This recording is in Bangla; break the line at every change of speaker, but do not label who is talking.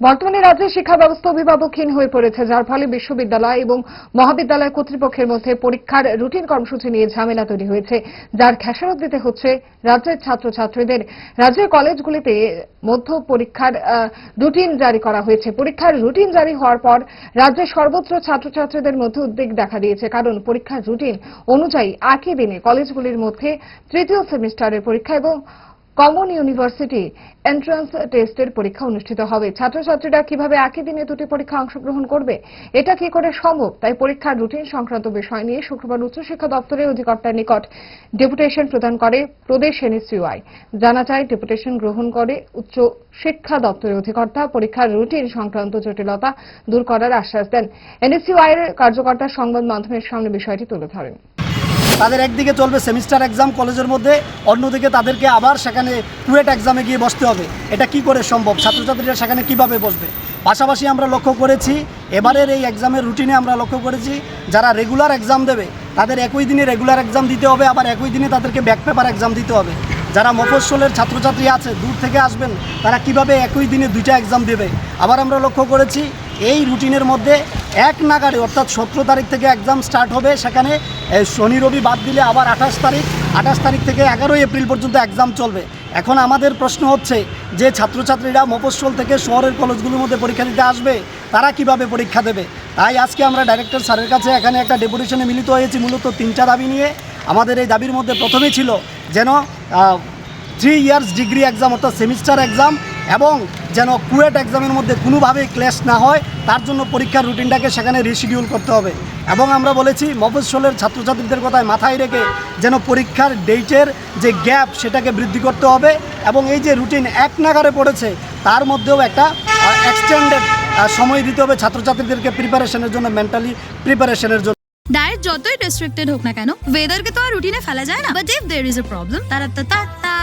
বর্তমানে রাজ্যের শিক্ষা ব্যবস্থা অভিভাবকহীন হয়ে পড়েছে, যার ফলে বিশ্ববিদ্যালয় এবং মহাবিদ্যালয় কর্তৃপক্ষের মধ্যে পরীক্ষার রুটিন কর্মসূচি নিয়ে ঝামেলা তৈরি হয়েছে, যার খেসারত দিতে হচ্ছে রাজ্যের ছাত্রছাত্রীদের। রাজ্যের কলেজগুলিতে মধ্য পরীক্ষার রুটিন জারি করা হয়েছে। পরীক্ষার রুটিন জারি হওয়ার পর রাজ্যের সর্বত্র ছাত্রছাত্রীদের মধ্যে উদ্বেগ দেখা দিয়েছে, কারণ পরীক্ষার রুটিন অনুযায়ী একই দিনে কলেজগুলির মধ্যে তৃতীয় সেমিস্টারের পরীক্ষা এবং কমন ইউনিভার্সিটি এন্ট্রান্স টেস্টের পরীক্ষা অনুষ্ঠিত হবে। ছাত্রছাত্রীরা কীভাবে একই দিনে দুটি পরীক্ষা অংশগ্রহণ করবে? এটা কি করে সম্ভব? তাই পরীক্ষার রুটিন সংক্রান্ত বিষয় নিয়ে শুক্রবার উচ্চশিক্ষা দপ্তরের অধিকর্তার নিকট ডেপুটেশন প্রদান করে প্রদেশ এনএসইউআই জানা যায় ডেপুটেশন গ্রহণ করে উচ্চ শিক্ষা দপ্তরের অধিকর্তা। পরীক্ষার রুটিন সংক্রান্ত জটিলতা দূর করার আশ্বাস দেন। এনএসইউআই এর কার্যকর্তা সংবাদ মাধ্যমের সামনে বিষয়টি তুলে ধরেন।
তাদের একদিকে চলবে সেমিস্টার এক্সাম কলেজের মধ্যে, অন্যদিকে তাদেরকে আবার সেখানে কুয়েট এক্সামে গিয়ে বসতে হবে। এটা কি করে সম্ভব? ছাত্রছাত্রীরা সেখানে কীভাবে বসবে? পাশাপাশি আমরা লক্ষ্য করেছি, এবারের এই এক্সামের রুটিনে আমরা লক্ষ্য করেছি, যারা রেগুলার এক্সাম দেবে, তাদের একই দিনে রেগুলার এক্সাম দিতে হবে, আবার একই দিনে তাদেরকে ব্যাক পেপার এক্সাম দিতে হবে। যারা মফস্বলের ছাত্রছাত্রী আছে, দূর থেকে আসবেন, তারা কীভাবে একই দিনে দুইটা এক্সাম দেবে? আবার আমরা লক্ষ্য করেছি, এই রুটিনের মধ্যে এক নাগারে অর্থাৎ সতেরো তারিখ থেকে এক্সাম স্টার্ট হবে। সেখানে শনি, রবি বাদ দিলে আবার আঠাশ তারিখ। আঠাশ তারিখ থেকে এগারোই এপ্রিল পর্যন্ত এক্সাম চলবে। এখন আমাদের প্রশ্ন হচ্ছে যে ছাত্রছাত্রীরা মফস্বল থেকে শহরের কলেজগুলোর মধ্যে পরীক্ষা দিতে আসবে? তারা কীভাবে পরীক্ষা দেবে? তাই আজকে আমরা ডাইরেক্টর স্যারের কাছে এখানে একটা ডেপুটেশনে মিলিত হয়েছি, মূলত তিনটা দাবি নিয়ে। আমাদের এই দাবির মধ্যে প্রথমেই ছিল যেন থ্রি ইয়ার্স ডিগ্রি এক্সাম অর্থাৎ সেমিস্টার এক্সাম এবং যেন কুয়েট এক্সামের মধ্যে কোনোভাবেই ক্লেশ না হয়, তার জন্য পরীক্ষার রুটিনটাকে সেখানে রিশিডিউল করতে হবে। এবং আমরা বলেছি, মফস্বলের ছাত্রছাত্রীদের কথায় মাথায় রেখে যেন পরীক্ষার ডেটের যে গ্যাপ, সেটাকে বৃদ্ধি করতে হবে এবং এই যে রুটিন এক নাগারে পড়েছে, তার মধ্যেও একটা এক্সটেন্ডেড সময় দিতে হবে ছাত্রছাত্রীদেরকে প্রিপারেশনের জন্য মেন্টালি প্রিপারেশনের জন্য।
ডায়েট যতই রেস্ট্রিক্টেড হোক না কেন ওয়েদারকে তো আর রুটিনে ফেলা যায় না। But if there is a problem তারা তা